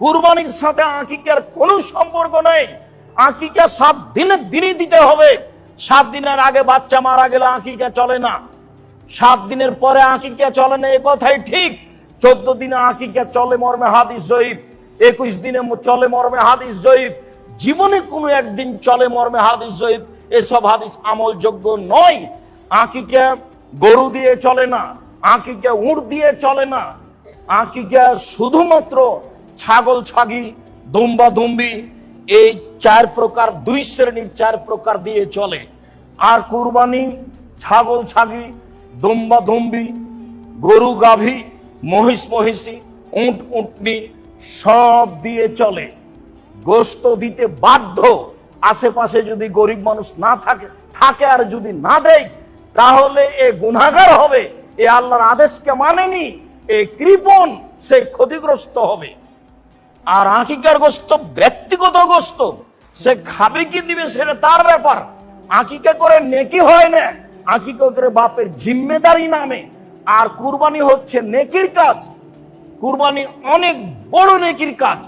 কুরবানির সাথে আকিকার কোনো সম্পর্ক নেই। আকিকা সাত দিনের দিনই দিতে হবে। সাত দিনের আগে বাচ্চা মারা গেলে আকিকা চলে না। সাত দিনের পরে আকিকা চলে না, এ কথাই ঠিক। চোদ্দ দিনে আকিকা চলে মর্মে হাদিস জয়ীব। একুশ দিনে চলে মর্মে হাদিস জয়ীব। জীবনে কোনো একদিন চলে মর্মে হাদিস জয়ীব। এসব হাদিস আমলযোগ্য নয়। আকিকা গরু দিয়ে চলে না। আকিকা উঁট দিয়ে চলে না। আকিকা শুধুমাত্র ছাগল ছাগি, দুম্বা দুম্বি, এই চার প্রকার, দুই শ্রেণির চার প্রকার দিয়ে চলে। আর কুরবানি, ছাগল ছাগি, দুম্বা দুম্বি, গরু গাভী, মহিষ মহিষী, উঁট উঁটনি, সব দিয়ে চলে। গোস্ত দিতে বাধ্য। আশেপাশে যদি গরিব মানুষ না থাকে থাকে আর যদি না দেয়, তাহলে এ গুনাগার হবে। এ আল্লাহর আদেশকে মানেনি, এ কৃপণ, সে ক্ষতিগ্রস্ত হবে। আর আকিকার গোস্ত, ব্যক্তিগত গোস্ত, সে খাবে কি দিবে সেটা তার ব্যাপার। আকিকা করে নেকি হয় না। আকিকা করে বাপের জিম্মেদারি নামে। আর কুরবানি হচ্ছে নেকির কাজ। কুরবানি অনেক বড় নেকির কাজ।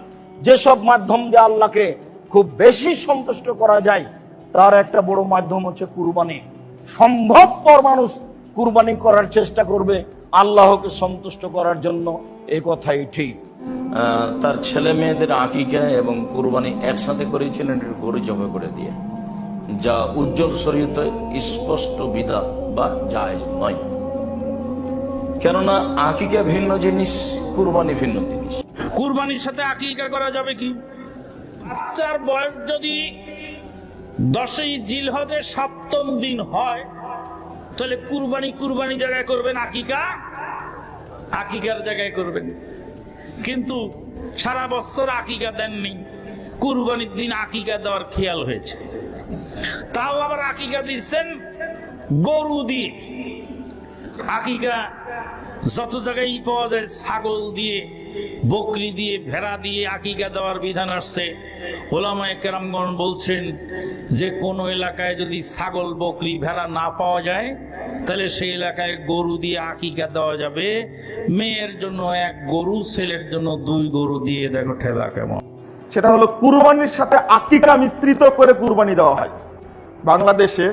যেসব মাধ্যম দিয়ে আল্লাহকে খুব বেশি সন্তুষ্ট করা যায়, তার একটা বড় মাধ্যম হচ্ছে কুরবানি। সম্ভবপর মানুষ কুরবানি করার চেষ্টা করবে আল্লাহকে সন্তুষ্ট করার জন্য। এ কথাই ঠিক। তার ছেলে মেয়েদের আকিকা এবং কুরবানি একসাথে করেছিলেন গরু জবে করে দিয়ে। যা উজ্জ্বল শরীয়তে স্পষ্ট বিধা বা জায়েজ নয়। কেননা আকিকা ভিন্ন জিনিস, কুরবানি ভিন্ন জিনিস। কুরবানির সাথে আকিকা করা যাবে কি? বাচ্চার বয়স যদি দশই জিলহজে সপ্তম দিন হয়, তাহলে কুরবানি কুরবানি জায়গায় করবেন আকিকা, আকিকার জায়গায় করবেন। কিন্তু সারা বছর আকিকা দেননি। কুরবানির দিন আকিকা দেওয়ার খেয়াল হয়েছে। তাও আবার আকিকা দিচ্ছেন গরু দিয়ে। আকিকা যত জায়গায় পাওয়া যায় ছাগল দিয়ে বকরি দিয়ে ভেড়া দিয়ে আকিকা দেওয়ার বিধান আসছে। ওলামায় কেরামগণ বলছেন, যে কোন এলাকায় যদি ছাগল, বকরি, ভেড়া না পাওয়া যায়, তাহলে সেই এলাকায় গরু দিয়ে আকিকা দেওয়া যাবে। মেয়ের জন্য এক গরু, ছেলের জন্য দুই গরু দিয়ে। দেখো ঠেলা কেমন। সেটা হলো কুরবানির সাথে আকিকা মিশ্রিত করে কুরবানি দেওয়া হয়। বাংলাদেশে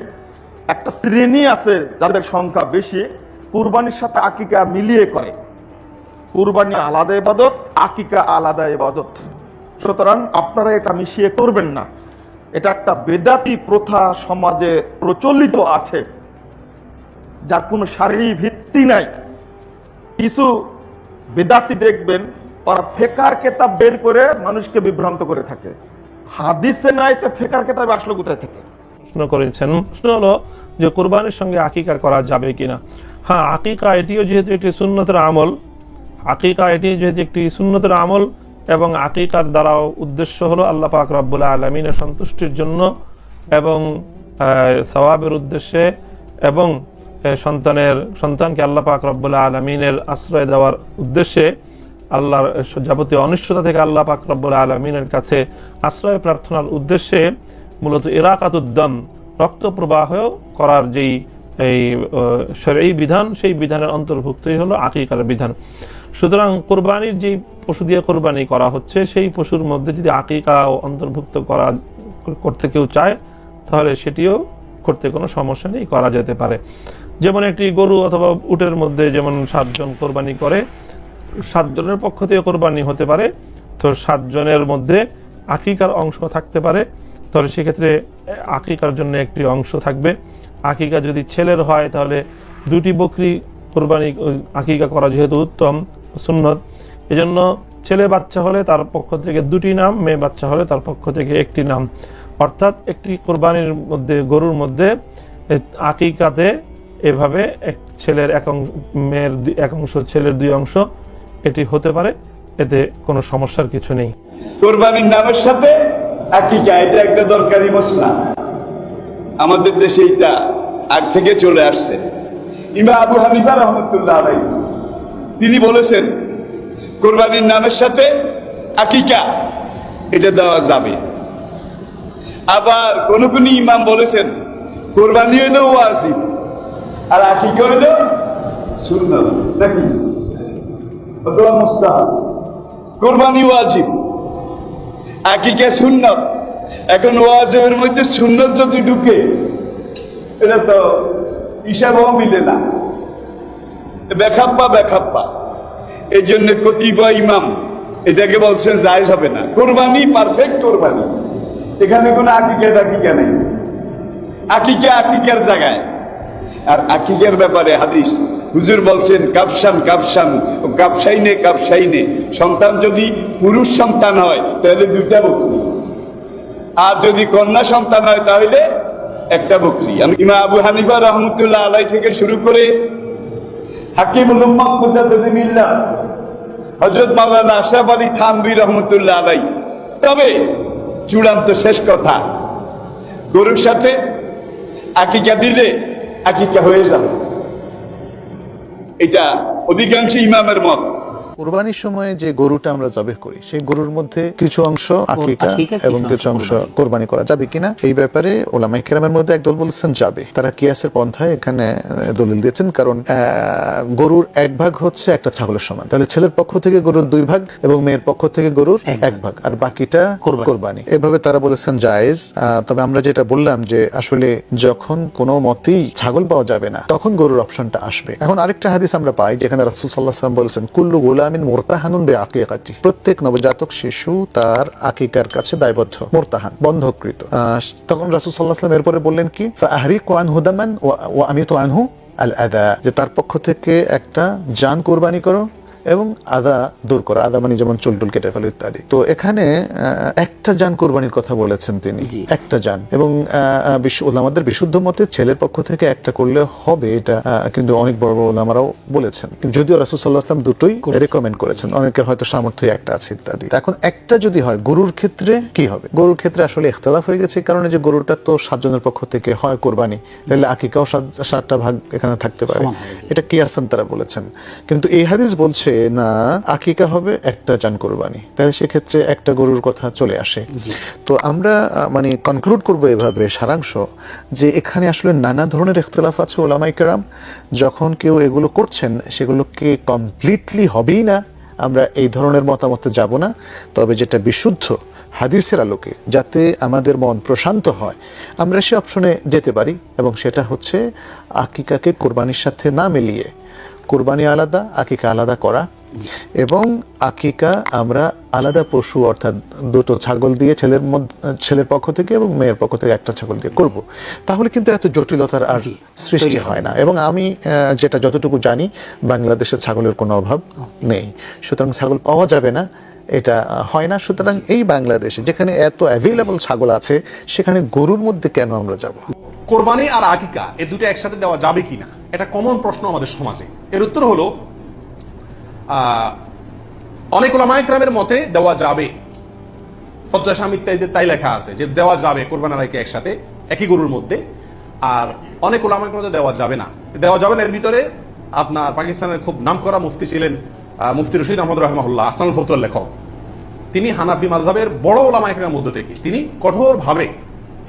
একটা শ্রেণি আছে যাদের সংখ্যা বেশি, কুরবানির সাথে আকিকা মিলিয়ে করে। কুরবানি আলাদা ইবাদত, আকিকা আলাদা ইবাদত। সুতরাং আপনারা এটা মিশিয়ে করবেন না। এটা একটা বেদাতি প্রথা সমাজে প্রচলিত আছে, যার কোনো শারীরিক ভিত্তি নাই। কিছু বেদাতি দেখবেন ওরা ফেকার কেতাব বের করে মানুষকে বিভ্রান্ত করে থাকে। হাদিসে নাই তো ফেকার কেতাব আসলো কোথায় থেকে? প্রশ্ন করেছেন, প্রশ্ন হলো যে কোরবানির সঙ্গে আকিকার করা যাবে কিনা। হ্যাঁ আকিকা এটিও যেহেতু একটি সুন্নতের আমল আকিকা এটি যেহেতু একটি সুন্নতের আমল এবং আকিকার দ্বারাও উদ্দেশ্য হলো আল্লাহ পাক রব্বুল আলমিনের সন্তুষ্টির জন্য এবং সওয়াবের উদ্দেশ্যে এবং সন্তানের, সন্তানকে আল্লাহ পাক রব্বুল আলমিনের আশ্রয় দেওয়ার উদ্দেশ্যে আল্লাহর যাবতীয় অনিষ্টতা থেকে আল্লাহ পাক রব্বুল আলমিনের কাছে আশ্রয় প্রার্থনার উদ্দেশ্যে মূলত ইরাকাতুদ্দম, রক্ত প্রবাহ করার যেই এই এই বিধান, সেই বিধানের অন্তর্ভুক্তই হলো আকিকার বিধান। সুতরাং কোরবানির যেই পশু দিয়ে কোরবানি করা হচ্ছে, সেই পশুর মধ্যে যদি আকিকা অন্তর্ভুক্ত করা, করতে কেউ চায়, তাহলে সেটিও করতে কোনো সমস্যা নেই, করা যেতে পারে। যেমন একটি গরু অথবা উটের মধ্যে যেমন সাতজন কোরবানি করে, সাতজনের পক্ষ থেকে কোরবানি হতে পারে, তো সাতজনের মধ্যে আকিকার অংশ থাকতে পারে, তাহলে সেক্ষেত্রে আকিকার জন্য একটি অংশ থাকবে। আকিকা যদি ছেলের হয়, তাহলে দুটি বকরি কোরবানি আকিকা করা যেহেতু উত্তম সুন্নত। এজন্য ছেলে বাচ্চা হলে তার পক্ষ থেকে দুটি নাম, মেয়ে বাচ্চা হলে তার পক্ষ থেকে একটি নাম। অর্থাৎ একটি কোরবানির মধ্যে, গরুর মধ্যে আকিকাতে এভাবে এক ছেলের এক মেয়ের এক অংশ, ছেলের দুই অংশ, এটি হতে পারে। এতে কোনো সমস্যার কিছু নেই। কোরবানির নামের সাথে আকিকা, এটা একটা দরকারি মশলা। আমাদের দেশে এটা আগ থেকে চলে আসছে। ইমা আবু হানিফা রহমতুল্লাহ আলাই তিনি বলেছেন, কোরবানির নামের সাথে আকিকা, এটা দেওয়া যাবে। আবার কোন কোন ইমাম বলেছেন, কোরবানি হইলেও ওয়াজিব, আর আকিকা হইলেও সুন্নত। নাকি অথবা মুস্তাহাব। কোরবানি ওয়াজিব, আকিকা সুন্নত। এখন ওয়াজের মধ্যে সুন্নত যদি ঢুকে, এটা তো হিসাবও মিলে না। বেখাপ্পা বেখাপ্পা। এই জন্য কতিপয় ইমাম এটাকে বলছেন জায়জ হবে না। কোরবানি পারফেক্ট কোরবানি। এখানে কোনো আকিকা টাকিকা নেই। আকিকা আকিকার জায়গায়। আর আকিকার ব্যাপারে হাদিস। হুজুর বলছেন কাপসান কাপসান কাপসাইনে কাপসাইনে সন্তান যদি পুরুষ সন্তান হয়, তাহলে দুইটা বকরি। আর যদি কন্যা সন্তান হয় তাহলে একটা বকরি। আমি ইমা আবু হানিফা রহমতুল্লাহ আলাই থেকে শুরু করে হাকিমুল উম্মত মুজাদ্দিদ মিল্লা হযরত মাওলানা আশরাফ আলী থানভী রহমতুল্লাহ আলাই তবে চূড়ান্ত শেষ কথা, গরুর সাথে আকিকা দিলে আকিকা হয়ে যাবে এটা অধিকাংশ ইমামের মত। কোরবানির সময় যে গরুটা আমরা জবেহ করি সেই গরুর মধ্যে কিছু অংশ আকিকা আকিকা, এবং কিছু অংশ কোরবানি। করা যাবে কিনা এই ব্যাপারে ওলামাই কেরামের মধ্যে একদল বলছেন যাবে। তারা কিয়াসের পন্থায় এখানে দলিল দিয়েছেন কারণ গরুর এক ভাগ হচ্ছে একটা ছাগলের সমান। তাহলে ছেলের পক্ষ থেকে গরুর দুই ভাগ এবং মেয়ের পক্ষ থেকে গরুর এক ভাগ। আর বাকিটা কোরবানি। এভাবে তারা বলেছেন জায়েজ আহ, তবে আমরা যেটা বললাম যে আসলে যখন কোনো মতেই ছাগল পাওয়া যাবে না তখন গরুর অপশনটা আসবে। এখন আরেকটা হাদিস আমরা পাই যেখানে রাসুল সাল্লাহ সাল্লাম বলেছেন কুল্লু গোলামিন মোরতাহানুন বে আকিকাতি প্রত্যেক নবজাতক শিশু তার আকিকার কাছে দায়বদ্ধ, মোরতাহান, বন্ধকৃত। তখন রাসুল সাল্লাহ সাল্লাম এরপরে বললেন কি আহরি কোয়ান হুদামান ও আমি তো আনহু আল আদা যে তার পক্ষ থেকে একটা জান কোরবানি করো এবং আদা দূর করা আদা মানে যেমন চুল টুল কেটে ফেলো ইত্যাদি। তো এখানে একটা যান কোরবানির কথা বলেছেন তিনি। একটা যান এবং ওলামাদের বিশুদ্ধ মতে ছেলের পক্ষ থেকে একটা করলে হবে এটা কিন্তু অনেক বড় বড় ওলামারাও বলেছেন। যদিও রাসুসাল্লাহ আসলাম দুটোই রেকমেন্ড করেছেন। অনেকের হয়তো সামর্থ্য একটা আছে ইত্যাদি। এখন একটা যদি হয় গরুর ক্ষেত্রে কি হবে? গরুর ক্ষেত্রে আসলে ইখতলাফ হয়ে গেছে কারণে যে গরুটা তো সাতজনের পক্ষ থেকে হয় কোরবানি তাহলে আকিকাও সাত- সাতটা ভাগ এখানে থাকতে পারে। এটা কি আসান তারা বলেছেন। কিন্তু এই হাদিস বলছে না আকিকা হবে একটা জান কোরবানি। তাহলে সেক্ষেত্রে একটা গরুর কথা চলে আসে। তো আমরা মানে কনক্লুড করব এভাবে সারাংশ যে এখানে আসলে নানা ধরনের ইখতলাফ আছে ওলামাই কেরাম। যখন কেউ এগুলো করছেন সেগুলোকে কমপ্লিটলি হবেই না। আমরা এই ধরনের মতামতে যাব না। তবে যেটা বিশুদ্ধ হাদিসের আলোকে যাতে আমাদের মন প্রশান্ত হয় আমরা সে অপশনে যেতে পারি এবং সেটা হচ্ছে আকিকাকে কোরবানির সাথে না মিলিয়ে কোরবানি আলাদা আকিকা আলাদা করা। এবং আকিকা আমরা আলাদা পশু অর্থাৎ দুটো ছাগল দিয়ে ছেলের মধ্যে ছেলের পক্ষ থেকে এবং মেয়ের পক্ষ থেকে একটা ছাগল দিয়ে করব। তাহলে কিন্তু এত জটিলতার আর সৃষ্টি হয় না। এবং আমি যেটা যতটুকু জানি বাংলাদেশে ছাগলের কোনো অভাব নেই। সুতরাং ছাগল পাওয়া যাবে না এটা হয় না। সুতরাং এই বাংলাদেশে যেখানে এত অ্যাভেলেবল ছাগল আছে সেখানে গরুর মধ্যে কেন আমরা যাব? কোরবানি আর আকিকা এ দুটো একসাথে দেওয়া যাবে কিনা? এটা কমন প্রশ্ন আমাদের সমাজে। এর উত্তর হলো অনেক ওলামায়করামের মতে দেওয়া যাবে। সজ্জা স্বামী তাই লেখা আছে যে দেওয়া যাবে, কোরবান আর একসাথে, একই গরুর মধ্যে, আর অনেক ওলামায়কের মধ্যে দেওয়া যাবে না। দেওয়া যাবে না এর ভিতরে আপনার পাকিস্তানের খুব নামকরা মুফতি ছিলেন মুফতি রশিদ আহমদ রহমাহুল্লাহ আসলাম ফতুয়ার লেখক। তিনি হানাফি মাজহাবের বড় ওলামা একরামের মধ্যে থেকে, তিনি কঠোরভাবে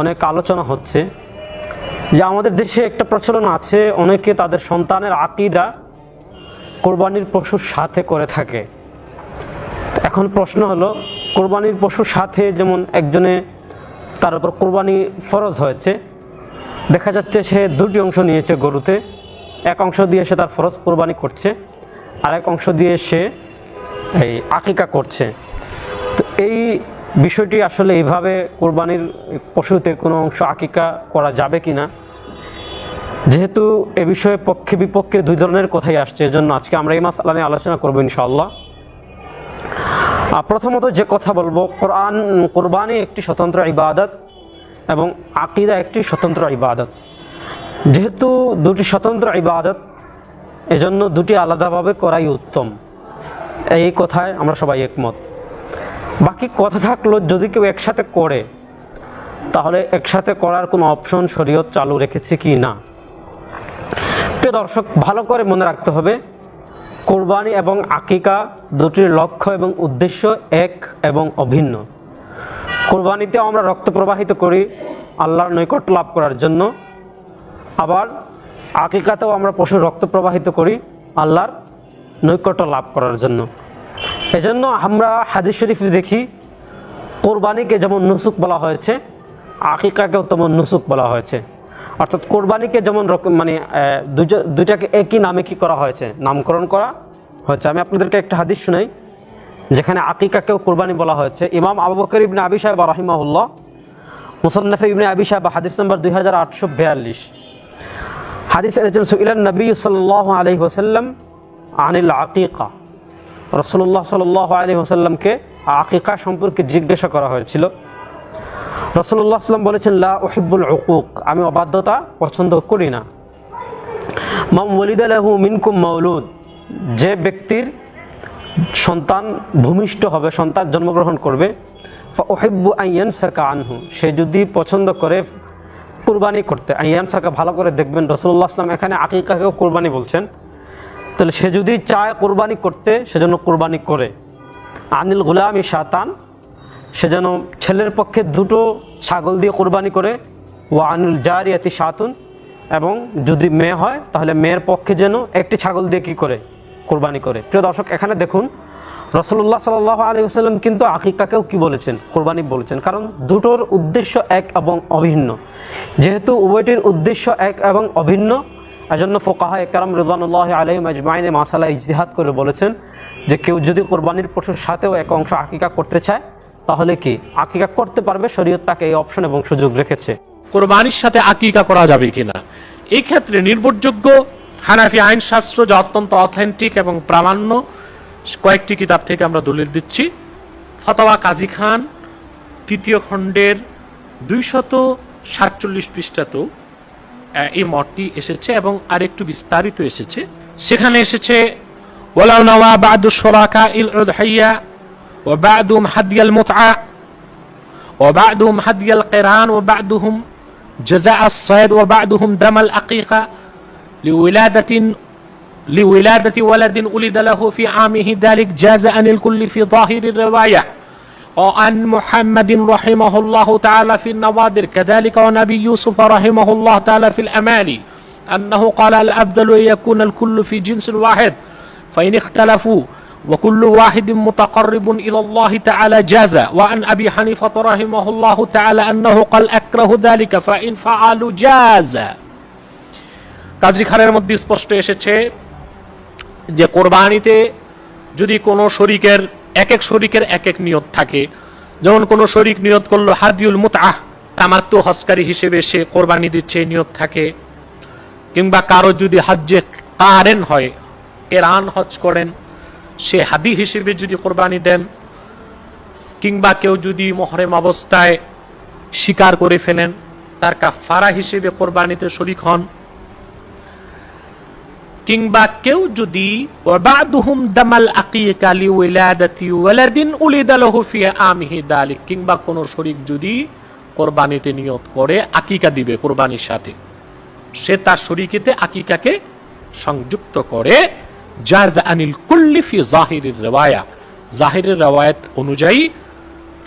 অনেক আলোচনা হচ্ছে যে আমাদের দেশে একটা প্রচলন আছে, অনেকে তাদের সন্তানের আকিদা কোরবানির পশুর সাথে করে থাকে। এখন প্রশ্ন হলো, কোরবানির পশুর সাথে যেমন একজনে তার উপর কোরবানি ফরজ হয়েছে, দেখা যাচ্ছে সে দুটি অংশ নিয়েছে গরুতে, এক অংশ দিয়ে সে তার ফরজ কোরবানি করছে আর এক অংশ দিয়ে সে এই আকিকা করছে। তো এই বিষয়টি আসলে এইভাবে কোরবানির পশুতে কোনো অংশ আকিকা করা যাবে কিনা? যেহেতু এ বিষয়ে পক্ষে বিপক্ষে দুই ধরনের কথাই আসছে, এজন্য আজকে আমরা এই মাস নিয়ে আলোচনা করব ইনশাআল্লাহ। প্রথমত যে কথা বলব, কোরআন, কোরবানি একটি স্বতন্ত্র ইবাদত এবং আকিদা একটি স্বতন্ত্র ইবাদত। যেহেতু দুটি স্বতন্ত্র ইবাদত, এজন্য দুটি আলাদাভাবে করাই উত্তম। এই কথায় আমরা সবাই একমত। বাকি কথা থাকল যদি কেউ একসাথে করে, তাহলে একসাথে করার কোনো অপশন শরীয়ত চালু রেখেছে কি না? প্রিয় দর্শক, ভালো করে মনে রাখতে হবে, কোরবানি এবং আকিকা দুটির লক্ষ্য এবং উদ্দেশ্য এক এবং অভিন্ন। কোরবানিতে আমরা রক্ত প্রবাহিত করি আল্লাহর নৈকট্য লাভ করার জন্য, আবার আকিকাতেও আমরা পশুর রক্ত প্রবাহিত করি আল্লাহর নৈকট্য লাভ করার জন্য। এজন্য আমরা হাদিস শরীফ দেখি, কোরবানিকে যেমন নুসুক বলা হয়েছে, আকিকাকেও তেমন নুসুক বলা হয়েছে। অর্থাৎ কোরবানিকে যেমন মানে দুইটাকে একই নামে কি করা হয়েছে? নামকরণ করা হয়েছে। আমি আপনাদেরকে একটা হাদিস শুনাই, যেখানে আকিকাকেও কোরবানি বলা হয়েছে। ইমাম আবু বকর ইবনে আবি সাহেব রাহিমাহুল্লাহ, মুসন্নফে ইবনে আবি সাহেব হাদিস নম্বর দুই হাজার আটশো বিয়াল্লিশ। হাদিস নবী সাল্লাহ আলহি ওসাল্লাম আনিল আকিকা। রসুল্লাহ সাল্লাহ আলী ওসাল্লামকে আকিকা সম্পর্কে জিজ্ঞাসা করা হয়েছিল। রসুল্লাহ সাল্লাম বলেছেন, লা ওহিবুল উকুক, আমি অবাধ্যতা পছন্দ করি না। মাম ওলিদ আলহু মিনকুম মৌলুদ যে ব্যক্তির সন্তান ভূমিষ্ঠ হবে, সন্তান জন্মগ্রহণ করবে ওহিব্বু আইয়ান সাকা আনহু, সে যদি পছন্দ করে কুরবানি করতে আইয়ান সাকা ভালো করে দেখবেন রসুল্লাহ আসলাম এখানে আকিকাকেও কুরবানি বলছেন। তাহলে সে যদি চায় কোরবানি করতে সেজন্য কোরবানি করে। আনিল গুলামি শাতান, সে যেন ছেলের পক্ষে দুটো ছাগল দিয়ে কোরবানি করে। ও আনিল জারিয়াতি শাতুন, এবং যদি মেয়ে হয়, তাহলে মেয়ের পক্ষে যেন একটি ছাগল দিয়ে কি করে? কোরবানি করে। প্রিয় দর্শক, এখানে দেখুন রসল্লাহ সাল আলী কিন্তু আকিকাকেও কি বলেছেন? কোরবানি বলেছেন। কারণ দুটোর উদ্দেশ্য এক এবং অভিন্ন। যেহেতু উভয়টির উদ্দেশ্য এক এবং অভিন্ন এজন্য ফোকাহা একরাম রিদানুল্লাহ আলহিম আজমাইনে মাসালা ইজতিহাদ করে বলেছেন যে কেউ যদি কোরবানির পশুর সাথেও এক অংশ আকিকা করতে চায়, তাহলে কি আকিকা করতে পারবে? শরীয়ত তাকে এই অপশন এবং সুযোগ রেখেছে। কোরবানির সাথে আকিকা করা যাবে কিনা? এই ক্ষেত্রে নির্ভরযোগ্য হানাফি আইন শাস্ত্র যা অত্যন্ত অথেন্টিক এবং প্রামাণ্য, কয়েকটি কিতাব থেকে আমরা দলিল দিচ্ছি। ফতোয়া কাজী খান, তৃতীয় খণ্ডের দুইশত সাতচল্লিশ পৃষ্ঠাতেও এই মতটি এসেছে এবং আরেকটু বিস্তারিত এসেছে সেখানে এসেছে ওলাউ নওয়া বাদু শরাকা ইল উদহাইয়া ও বাদুম হাদিয়াল মুতআ وبعدهم هدي القران وبعدهم جزاء الصيد وبعدهم دم العقيقة لولادة لولادة ولد ولد له في عامه ذلك جاز عن الكل في ظاهر الرواية وعن محمد رحمه الله تعالى في النوادر كذلك ونبي يوسف رحمه الله تعالى في الأماني أنه قال الأبدل أن يكون الكل في جنس واحد فإن اختلفوا وكل واحد متقرب إلى الله تعالى جاز وعن أبي حنيفة رحمه الله تعالى أنه قال أكره ذلك فإن فعلوا جاز কাজী খানের মধ্যে স্পষ্ট এসেছে যে কোরবানিতে যদি কোনো শরিকের এক এক শরিকের এক এক নিয়ত থাকে। যেমন কোনো শরিক নিয়ত করল হাদিউল মুতআহ তামাত্তু হসকারী হিসেবে সে কোরবানি দিচ্ছে নিয়ত থাকে। কিংবা কারও যদি হজ্জে কারেন হয় এরান হজ করেন, সে হাদি হিসেবে যদি কোরবানি দেন, কিংবা কেউ যদি মহরেম অবস্থায় স্বীকার করে ফেলেন, তার কাফারা হিসেবে কোরবানিতে শরিক হন কিংবা কেউ যদি ওয়াবাদুহুম দামাল আকিকা লিউলাদাতি ওয়ালাদিন আমিহি দালিক, কিংবা কোন শরীক যদি কোরবানিতে নিয়ত করে, আকিকা দিবে কোরবানির সাথে। সে তার শরীকিতে আকিকাকে সংযুক্ত করে। জাজ আনিল কুল্লি ফি জাহিরের রেওয়ায়া, জাহিরের রেওয়ায়াত অনুযায়ী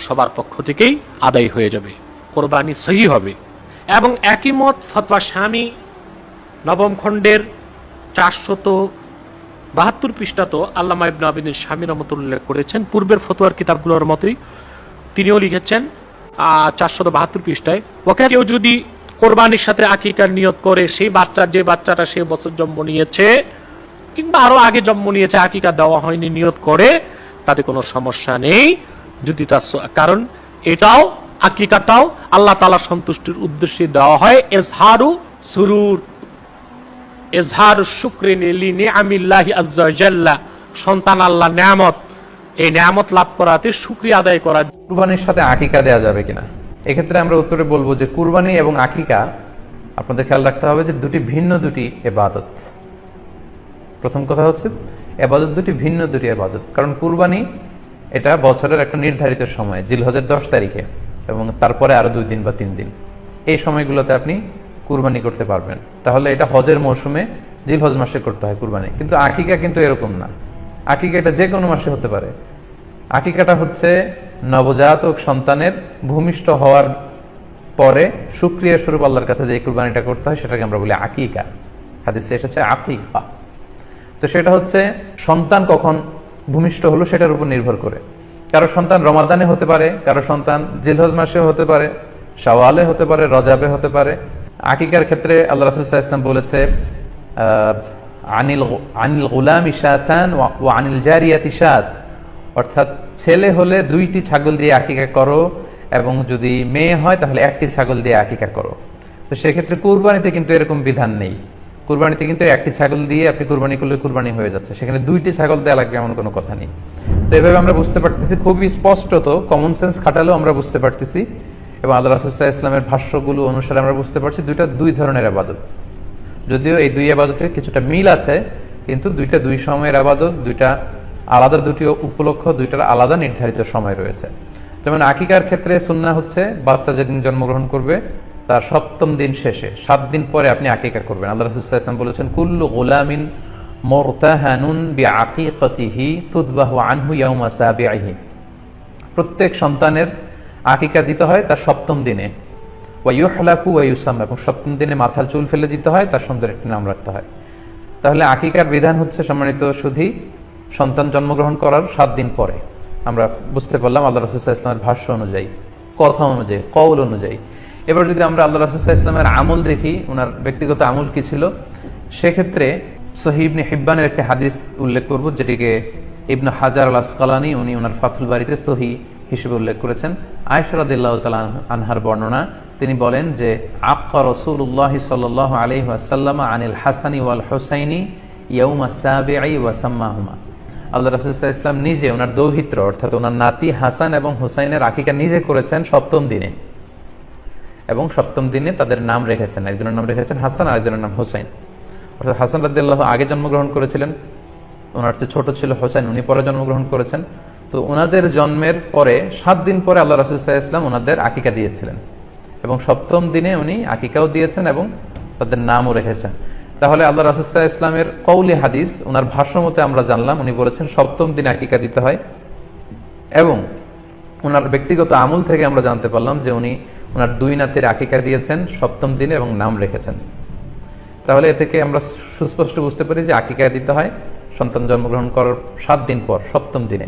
সবার পক্ষ থেকেই আদায় হয়ে যাবে, কোরবানি সহি হবে। এবং একই মত ফতোয়া স্বামী নবম খণ্ডের চারশত বাহাত্তর পৃষ্ঠা তো আল্লামা ইবনে আবিদিন স্বামী রহমতুল্লাহ করেছেন। পূর্বের ফতোয়ার কিতাবগুলোর মতোই তিনিও লিখেছেন চারশত বাহাত্তর পৃষ্ঠায়। ওকে, কেউ যদি কোরবানির সাথে আকিকার নিয়ত করে, সেই বাচ্চার যে বাচ্চাটা সে বছর জন্ম নিয়েছে, কিংবা আরও আগে জন্ম নিয়েছে, আকিকা দেওয়া হয়নি, নিয়ত করে, তাতে কোনো সমস্যা নেই। যদি তার কারণ এটাও, আকিকাটাও আল্লাহ তালা সন্তুষ্টির উদ্দেশ্যে দেওয়া হয়। এজহারু সুরুর। এজহার শুক্রিন ওয়া জাল্লা। সন্তান আল্লাহ নিয়ামত। এই নিয়ামত লাভ করাতে শুক্রিয়া আদায় করা। কুরবানির সাথে আকিকা দেওয়া যাবে কিনা? এক্ষেত্রে আমরা উত্তরে বলব যে কুরবানি এবং আকিকা আপনাদের খেয়াল রাখতে হবে যে দুটি ভিন্ন দুটি এবাদত। প্রথম কথা হচ্ছে এবাদত দুটি ভিন্ন দুটি এবাদত। কারণ কুরবানি এটা বছরের একটা নির্ধারিত সময়, জিলহজের দশ তারিখে এবং তারপরে আরও দুই দিন বা তিন দিন। এই সময়গুলোতে আপনি কুরবানি করতে পারবেন। তাহলে এটা হজের মৌসুমে জিলহজ মাসে করতে হয় কুরবানি। কিন্তু আকিকা কিন্তু এরকম না। আকিকা এটা যে কোনো মাসে হতে পারে। আকিকাটা হচ্ছে নবজাতক সন্তানের ভূমিষ্ঠ হওয়ার পরে সুক্রিয়া স্বরূপ আল্লাহর কাছে যে কুরবানিটা করতে হয়, সেটাকে আমরা বলি আকিকা। হাদিসে এসেছে আকিকা। তো সেটা হচ্ছে সন্তান কখন ভূমিষ্ঠ হলো সেটার উপর নির্ভর করে। কারও সন্তান রমাদানে হতে পারে, কারও সন্তান জিলহজ মাসেও হতে পারে, শাওয়ালে হতে পারে, রজাবে হতে পারে আকিকার ক্ষেত্রে আল্লাহ রাসুল্লাহ ইসলাম বলেছে আনিল আনিল গুলাম ইশাতান ও আনিল জারিয়াত ইশাত অর্থাৎ ছেলে হলে দুইটি ছাগল দিয়ে আকিকা করো এবং যদি মেয়ে হয় তাহলে একটি ছাগল দিয়ে আকিকা করো। তো সেক্ষেত্রে কুরবানিতে কিন্তু এরকম বিধান নেই। কুরবানিতে কিন্তু একটি ছাগল দিয়ে আপনি কুরবানি করলে কুরবানি হয়ে যাচ্ছে। সেখানে দুইটি ছাগল দেওয়া লাগবে এমন কোনো কথা নেই। তো এভাবে আমরা বুঝতে পারতেছি, খুবই স্পষ্টত কমন সেন্স খাটালেও আমরা বুঝতে পারতেছি এবং আল্লাহ রাসুল্লাহ ইসলামের ভাষ্যগুলো অনুসারে আমরা বুঝতে পারছি দুইটা দুই ধরনের আবাদত। যদিও এই দুই আবাদতে কিছুটা মিল আছে, কিন্তু দুইটা দুই সময়ের আবাদত, দুইটা আলাদা, দুটি উপলক্ষ, দুইটার আলাদা নির্ধারিত সময় রয়েছে। যেমন আকিকার ক্ষেত্রে সুন্না হচ্ছে, বাচ্চা যেদিন জন্মগ্রহণ করবে, তার সপ্তম দিন শেষে, সাত দিন পরে আপনি আকিকা করবেন। আল্লাহ রসুল্লাহ ইসলাম বলেছেন, কুল্লু গোলামিন প্রত্যেক সন্তানের আকিকা দিতে হয় তার সপ্তম দিনে। ওয়াইহলাকু ওয়াইউসাম এবং সপ্তম দিনে মাথার চুল ফেলে দিতে হয়, তার সুন্দর একটি নাম রাখতে হয়। তাহলে আকিকার বিধান হচ্ছে সম্মানিত শুধু সন্তান জন্মগ্রহণ করার সাত দিন পরে। আমরা বুঝতে পারলাম আল্লাহ রসুল্লাহ ইসলামের ভাষ্য অনুযায়ী, কথা অনুযায়ী, কৌল অনুযায়ী। এবার যদি আমরা আল্লাহ রসুল্লাহ ইসলামের আমল দেখি, ওনার ব্যক্তিগত আমল কি ছিল, সেক্ষেত্রে সহিবনে হিব্বানের একটি হাদিস উল্লেখ করব, যেটিকে ইবনু হাজার আল আসকালানি উনি ওনার ফাতুল বাড়িতে সহি হিসেবে উল্লেখ করেছেন আয়সরাদিল্লাহ তালা আনহার বর্ণনা। তিনি বলেন যে, আক্কা রসুল্লাহ সাল আলহি আসাল্লাম আনিল হাসানি ওয়াল হোসাইনি ইয়ৌমা সাবেআই ওয়াসাম্মাহুমা আল্লাহ রসুল্লাহ ইসলাম নিজে ওনার দৌহিত্র, অর্থাৎ ওনার নাতি হাসান এবং হুসাইনের আকিকা নিজে করেছেন সপ্তম দিনে। এবং সপ্তম দিনে তাদের নাম রেখেছেন, একজনের নাম রেখেছেন হাসান আর একজনের নাম হোসাইন। অর্থাৎ হাসান রাদিল্লাহ আগে জন্মগ্রহণ করেছিলেন, ওনার চেয়ে ছোট ছিল হোসেন উনি পরে জন্মগ্রহণ করেছেন। তো ওনাদের জন্মের পরে, সাত দিন পরে আল্লাহ রাসুল্লাহ ইসলাম ওনাদের আকিকা দিয়েছিলেন। এবং সপ্তম দিনে উনি আকিকাও দিয়েছেন এবং তাদের নামও রেখেছেন। তাহলে আল্লাহ রাসুল্লাহ ইসলামের কৌলি হাদিস ওনার ভাষ্য মতে আমরা জানলাম, উনি বলেছেন সপ্তম দিনে আকিকা দিতে হয়। এবং ওনার ব্যক্তিগত আমল থেকে আমরা জানতে পারলাম যে উনি ওনার দুই নাতির আকিকা দিয়েছেন, সপ্তম দিনে এবং নাম রেখেছেন। তাহলে এ থেকে আমরা সুস্পষ্ট বুঝতে পারি যে আকিকা দিতে হয়। সন্তান জন্মগ্রহণ করার সাত দিন পর, সপ্তম দিনে।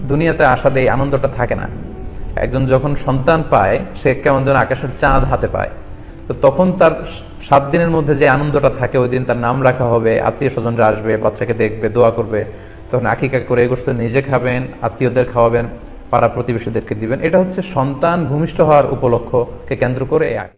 দুনিয়াতে আসার এই আনন্দটা থাকে না। একজন যখন সন্তান পায়, সে কেমন যেন আকাশের চাঁদ হাতে পায়। তো তখন তার সাত দিনের মধ্যে যে আনন্দটা থাকে, ওই দিন তার নাম রাখা হবে আত্মীয় স্বজনরা আসবে, বাচ্চাকে দেখবে, দোয়া করবে। তখন আকিকা করে এগুলো নিজে খাবেন, আত্মীয়দের খাওয়াবেন, পাড়া প্রতিবেশীদেরকে দিবেন। এটা হচ্ছে সন্তান ভূমিষ্ঠ হওয়ার উপলক্ষকে কেন্দ্র করে আকিকা।